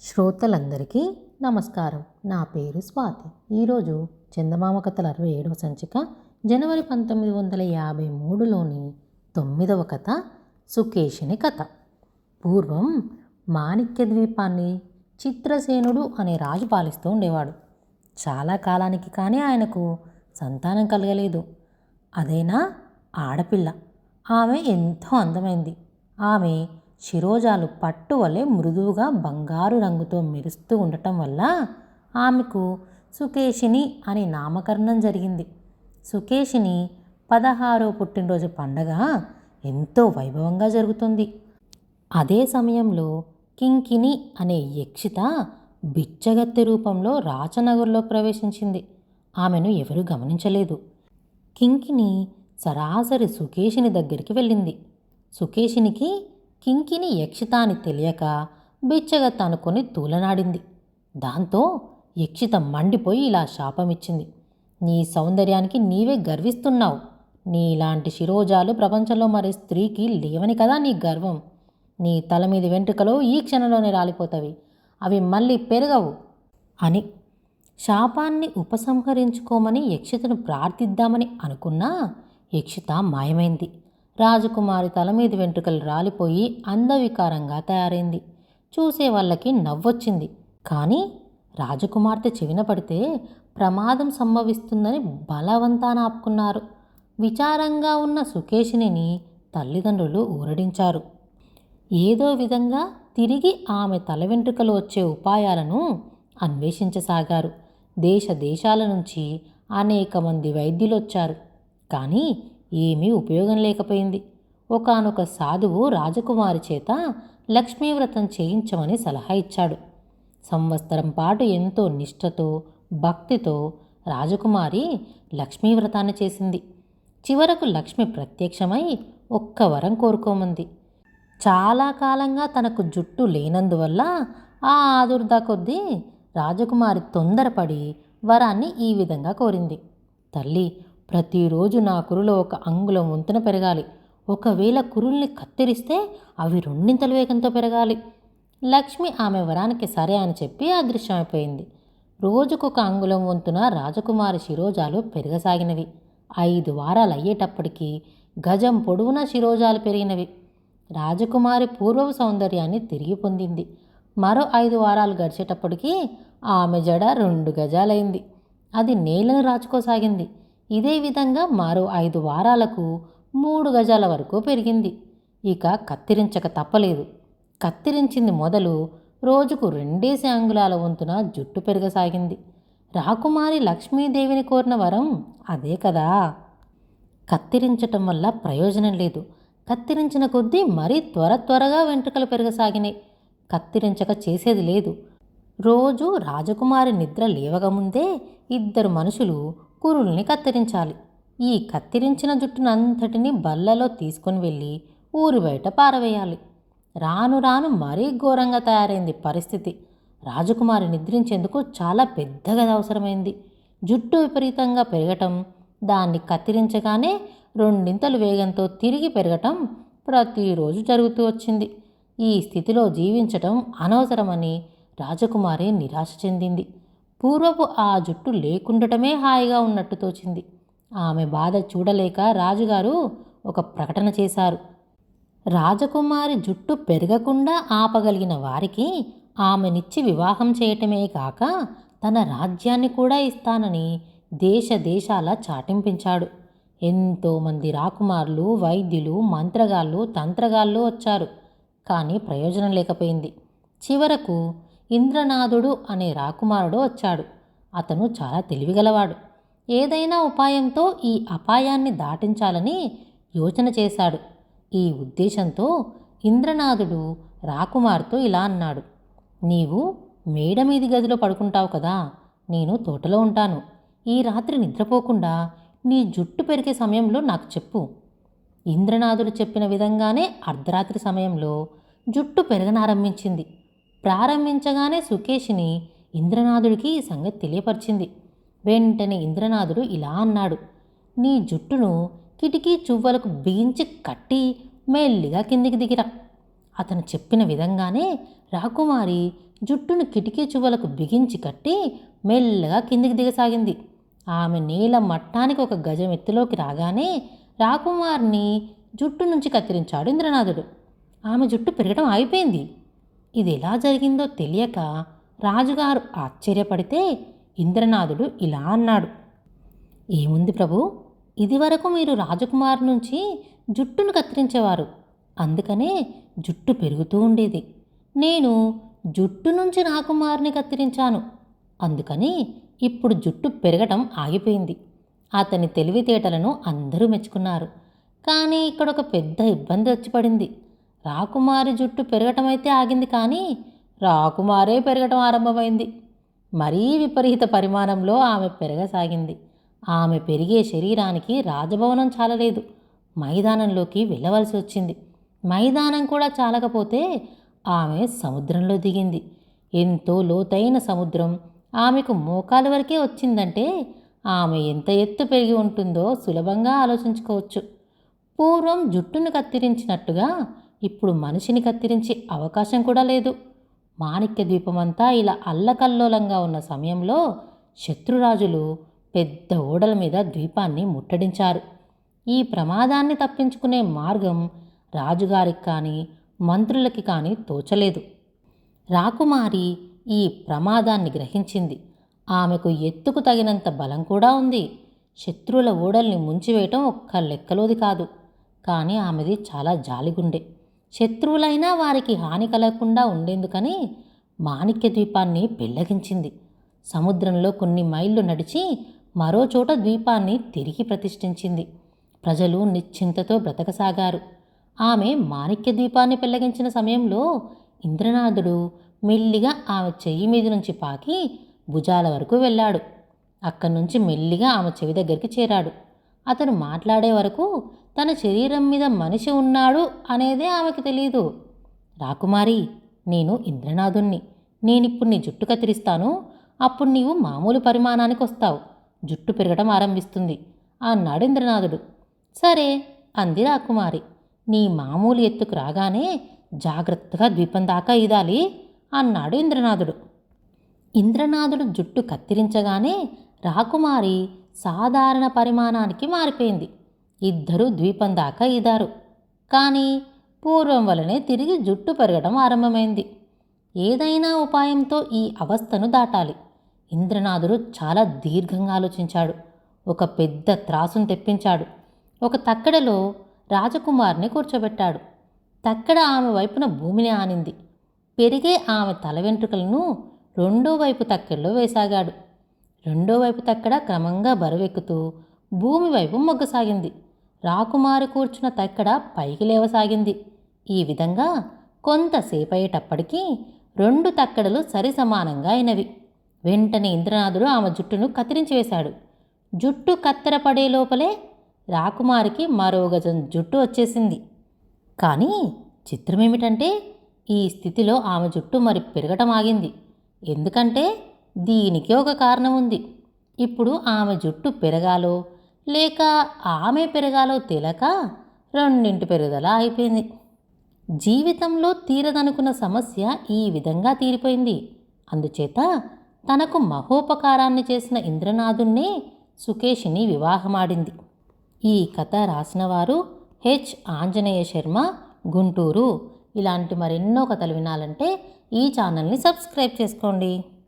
శ్రోతలందరికీ నమస్కారం. నా పేరు స్వాతి. ఈరోజు చందమామ కథల అరవై ఏడవ సంచిక జనవరి పంతొమ్మిది వందల యాభై మూడులోని తొమ్మిదవ కథ సుకేషిని కథ. పూర్వం మాణిక్య ద్వీపాన్ని చిత్రసేనుడు అనే రాజు పాలిస్తూ ఉండేవాడు. చాలా కాలానికి కానీ ఆయనకు సంతానం కలగలేదు. అదేనా ఆడపిల్ల. ఆమె ఎంతో అందమైంది. ఆమె శిరోజాలు పట్టు వలె మృదువుగా బంగారు రంగుతో మెరుస్తూ ఉండటం వల్ల ఆమెకు సుకేషిని అని నామకరణం జరిగింది. సుకేషిని పదహారో పుట్టినరోజు పండగ ఎంతో వైభవంగా జరుగుతుంది. అదే సమయంలో కింకిని అనే యక్షిత బిచ్చగత్తె రూపంలో రాచనగర్లో ప్రవేశించింది. ఆమెను ఎవరూ గమనించలేదు. కింకిని సరాసరి సుకేషిని దగ్గరికి వెళ్ళింది. సుకేషినికి కింకిని యక్షిత అని తెలియక బిచ్చగత్త అనుకొని తూలనాడింది. దాంతో యక్షిత మండిపోయి ఇలా శాపమిచ్చింది. నీ సౌందర్యానికి నీవే గర్విస్తున్నావు. నీలాంటి శిరోజాలు ప్రపంచంలో మరి స్త్రీకి లేవని కదా నీ గర్వం. నీ తల మీద వెంట్రుకలు ఈ క్షణంలోనే రాలిపోతావి. అవి మళ్ళీ పెరగవు అని. శాపాన్ని ఉపసంహరించుకోమని యక్షితను ప్రార్థిద్దామని అనుకున్నా యక్షిత మాయమైంది. రాజకుమారి తల మీద వెంట్రుకలు రాలిపోయి అందవికారంగా తయారైంది. చూసే వాళ్ళకి నవ్వొచ్చింది. కానీ రాజకుమార్తె చెవిన పడితే ప్రమాదం సంభవిస్తుందని బలవంతాన ఆపుకున్నారు. విచారంగా ఉన్న సుకేషిని తల్లిదండ్రులు ఊరడించారు. ఏదో విధంగా తిరిగి ఆమె తల వెంట్రుకలు వచ్చే ఉపాయాలను అన్వేషించసాగారు. దేశ దేశాల నుంచి అనేక మంది వైద్యులు వచ్చారు కానీ ఏమీ ఉపయోగం లేకపోయింది. ఒకానొక సాధువు రాజకుమారి చేత లక్ష్మీవ్రతం చేయించమని సలహా ఇచ్చాడు. సంవత్సరం పాటు ఎంతో నిష్ఠతో భక్తితో రాజకుమారి లక్ష్మీవ్రతాన్ని చేసింది. చివరకు లక్ష్మి ప్రత్యక్షమై ఒక్క వరం కోరుకోమంది. చాలా కాలంగా తనకు జుట్టు లేనందువల్ల ఆ ఆదుర్దా కొద్దీ రాజకుమారి తొందరపడి వరాన్ని ఈ విధంగా కోరింది. తల్లి ప్రతిరోజు నా కురులో ఒక అంగుళం వంతున పెరగాలి. ఒకవేళ కురుల్ని కత్తిరిస్తే అవి రెండింతల వేగంతో పెరగాలి. లక్ష్మి ఆమె వరానికి సరే అని చెప్పి అదృశ్యమైపోయింది. రోజుకొక అంగుళం వంతున రాజకుమారి శిరోజాలు పెరగసాగినవి. ఐదు వారాలు అయ్యేటప్పటికీ గజం పొడవున శిరోజాలు పెరిగినవి. రాజకుమారి పూర్వపు సౌందర్యాన్ని తిరిగి పొందింది. మరో ఐదు వారాలు గడిచేటప్పటికీ ఆమె జడ రెండు గజాలైంది. అది నేలను రాచుకోసాగింది. ఇదే విధంగా మరో ఐదు వారాలకు మూడు గజాల వరకు పెరిగింది. ఇక కత్తిరించక తప్పలేదు. కత్తిరించింది మొదలు రోజుకు రెండేసి అంగుళాల వంతున జుట్టు పెరగసాగింది. రాకుమారి లక్ష్మీదేవిని కోరిన వరం అదే కదా. కత్తిరించటం వల్ల ప్రయోజనం లేదు. కత్తిరించిన కొద్దీ మరీ త్వర త్వరగా వెంట్రుకలు పెరగసాగినాయి. కత్తిరించక చేసేది లేదు. రోజు రాజకుమారి నిద్ర లేవకముందే ఇద్దరు మనుషులు కురుల్ని కత్తిరించాలి. ఈ కత్తిరించిన జుట్టునంతటిని బల్లలో తీసుకొని వెళ్ళి ఊరి బయట పారవేయాలి. రాను రాను మరీ ఘోరంగా తయారైంది పరిస్థితి. రాజకుమారి నిద్రించేందుకు చాలా పెద్ద గది అవసరమైంది. జుట్టు విపరీతంగా పెరగటం దాన్ని కత్తిరించగానే రెండింతలు వేగంతో తిరిగి పెరగటం ప్రతిరోజు జరుగుతూ వచ్చింది. ఈ స్థితిలో జీవించటం అనవసరమని రాజకుమారి నిరాశ చెందింది. పూర్వపు ఆ జుట్టు లేకుండటమే హాయిగా ఉన్నట్టు తోచింది. ఆమె బాధ చూడలేక రాజుగారు ఒక ప్రకటన చేశారు. రాజకుమారి జుట్టు పెరగకుండా ఆపగలిగిన వారికి ఆమెనిచ్చి వివాహం చేయటమే కాక తన రాజ్యాన్ని కూడా ఇస్తానని దేశ దేశాల చాటింపించాడు. ఎంతోమంది రాకుమారులు వైద్యులు మంత్రగాళ్ళు తంత్రగాళ్ళు వచ్చారు. కానీ ప్రయోజనం లేకపోయింది. చివరకు ఇంద్రనాథుడు అనే రాకుమారుడు వచ్చాడు. అతను చాలా తెలివిగలవాడు. ఏదైనా ఉపాయంతో ఈ అపాయాన్ని దాటించాలని యోచన చేశాడు. ఈ ఉద్దేశంతో ఇంద్రనాథుడు రాకుమార్తో ఇలా అన్నాడు. నీవు మేడ మీది గదిలో పడుకుంటావు కదా. నేను తోటలో ఉంటాను. ఈ రాత్రి నిద్రపోకుండా నీ జుట్టు పెరిగే సమయంలో నాకు చెప్పు. ఇంద్రనాథుడు చెప్పిన విధంగానే అర్ధరాత్రి సమయంలో జుట్టు పెరగనారంభించింది. ప్రారంభించగానే సుకేష్ని ఇంద్రనాథుడికి ఈ సంగతి తెలియపరిచింది. వెంటనే ఇంద్రనాథుడు ఇలా అన్నాడు నీ జుట్టును కిటికీ చువ్వలకు బిగించి కట్టి మెల్లిగా కిందికి దిగిరా. అతను చెప్పిన విధంగానే రాకుమారి జుట్టును కిటికీ చువ్వలకు బిగించి కట్టి మెల్లగా కిందికి దిగసాగింది. ఆమె నీల మట్టానికి ఒక గజం ఎత్తులోకి రాగానే రాకుమార్ని జుట్టు నుంచి కత్తిరించాడు ఇంద్రనాథుడు. ఆమె జుట్టు పెరగడం ఆగిపోయింది. ఇది ఎలా జరిగిందో తెలియక రాజుగారు ఆశ్చర్యపడితే ఇంద్రనాథుడు ఇలా అన్నాడు. ఏముంది ప్రభు? ఇదివరకు మీరు రాజకుమార్ నుంచి జుట్టును కత్తిరించేవారు. అందుకనే జుట్టు పెరుగుతూ ఉండేది. నేను జుట్టు నుంచి రాకుమారుని కత్తిరించాను. అందుకని ఇప్పుడు జుట్టు పెరగటం ఆగిపోయింది. అతని తెలివితేటలను అందరూ మెచ్చుకున్నారు. కానీ ఇక్కడ ఒక పెద్ద ఇబ్బంది వచ్చి పడింది. రాకుమారి జుట్టు పెరగటం అయితే ఆగింది కానీ రాకుమారే పెరగటం ఆరంభమైంది. మరీ విపరీత పరిమాణంలో ఆమె పెరగసాగింది. ఆమె పెరిగే శరీరానికి రాజభవనం చాలలేదు. మైదానంలోకి వెళ్ళవలసి వచ్చింది. మైదానం కూడా చాలకపోతే ఆమె సముద్రంలో దిగింది. ఎంతో లోతైన సముద్రం ఆమెకు మోకాలు వరకే వచ్చిందంటే ఆమె ఎంత ఎత్తు పెరిగి ఉంటుందో సులభంగా ఆలోచించుకోవచ్చు. పూర్వం జుట్టును కత్తిరించినట్టుగా ఇప్పుడు మనిషిని కత్తిరించే అవకాశం కూడా లేదు. మాణిక్య ద్వీపమంతా ఇలా అల్లకల్లోలంగా ఉన్న సమయంలో శత్రురాజులు పెద్ద ఓడల మీద ద్వీపాన్ని ముట్టడించారు. ఈ ప్రమాదాన్ని తప్పించుకునే మార్గం రాజుగారికి కానీ మంత్రులకి కానీ తోచలేదు. రాకుమారి ఈ ప్రమాదాన్ని గ్రహించింది. ఆమెకు ఎత్తుకు తగినంత బలం కూడా ఉంది. శత్రువుల ఓడల్ని ముంచివేయటం ఒక్క లెక్కలోది కాదు. కానీ ఆమెది చాలా జాలిగుండే. శత్రువులైనా వారికి హాని కలగకుండా ఉండేందుకని మాణిక్య ద్వీపాన్ని పెళ్ళగించింది సముద్రంలో కొన్ని మైళ్ళు నడిచి మరో చోట ద్వీపాన్ని తిరిగి ప్రతిష్ఠించింది. ప్రజలు నిశ్చింతతో బ్రతకసాగారు. ఆమె మాణిక్య ద్వీపాన్ని పెళ్ళగించిన సమయంలో ఇంద్రనాథుడు మెల్లిగా ఆమె చెయ్యి మీద నుంచి పాకి భుజాల వరకు వెళ్ళాడు. అక్కడి నుంచి మెల్లిగా ఆమె చెవి దగ్గరికి చేరాడు. అతను మాట్లాడే వరకు తన శరీరం మీద మనిషి ఉన్నాడు అనేదే ఆమెకు తెలియదు రాకుమారి నేను ఇంద్రనాథుణ్ణి. నేనిప్పుడు నీ జుట్టు కత్తిరిస్తాను అప్పుడు నీవు మామూలు పరిమాణానికి వస్తావు. జుట్టు పెరగడం ఆరంభిస్తుంది. అన్నాడు ఇంద్రనాథుడు. సరే అంది రాకుమారి నీ మామూలు ఎత్తుకు రాగానే జాగ్రత్తగా ద్వీపం దాకా ఈదాలి అన్నాడు ఇంద్రనాథుడు. ఇంద్రనాథుడు జుట్టు కత్తిరించగానే రాకుమారి సాధారణ పరిమాణానికి మారిపోయింది. ఇద్దరూ ద్వీపం దాకా ఈదారు కానీ పూర్వం వలనే తిరిగి జుట్టు పెరగడం ఆరంభమైంది. ఏదైనా ఉపాయంతో ఈ అవస్థను దాటాలి. ఇంద్రనాథుడు చాలా దీర్ఘంగా ఆలోచించాడు. ఒక పెద్ద త్రాసును తెప్పించాడు. ఒక తక్కడలో రాజకుమార్ని కూర్చోబెట్టాడు. తక్కడ ఆమె వైపున భూమిని ఆనింది. పెరిగే ఆమె తల వెంట్రుకలను రెండో వైపు తక్కెడలో వేసాగాడు. రెండో వైపు తక్కడ క్రమంగా బరువెక్కుతూ భూమి వైపు మొగ్గసాగింది. రాకుమారి కూర్చున్న తక్కడ పైకి లేవసాగింది. ఈ విధంగా కొంతసేపు అయ్యేటప్పటికీ రెండు తక్కడలు సరిసమానంగా అయినవి. వెంటనే ఇంద్రనాథుడు ఆమె జుట్టును కత్తిరించి వేశాడు జుట్టు కత్తెరపడే లోపలే రాకుమారికి మరో గజం జుట్టు వచ్చేసింది. కానీ చిత్రమేమిటంటే ఈ స్థితిలో ఆమె జుట్టు మరి పెరగటం ఆగింది ఎందుకంటే దీనికి ఒక కారణం ఉంది ఇప్పుడు ఆమె జుట్టు పెరగాలో లేక ఆమె పెరగాలో తెలియక రెండింటి పెరుగుదల అయిపోయింది. జీవితంలో తీరదనుకున్న సమస్య ఈ విధంగా తీరిపోయింది. అందుచేత తనకు మహోపకారాన్ని చేసిన ఇంద్రనాథున్నే సుకేషిని వివాహమాడింది. ఈ కథ రాసినవారు హెచ్. ఆంజనేయ శర్మ గుంటూరు. ఇలాంటి మరెన్నో కథలు వినాలంటే ఈ ఛానల్ని సబ్స్క్రైబ్ చేసుకోండి.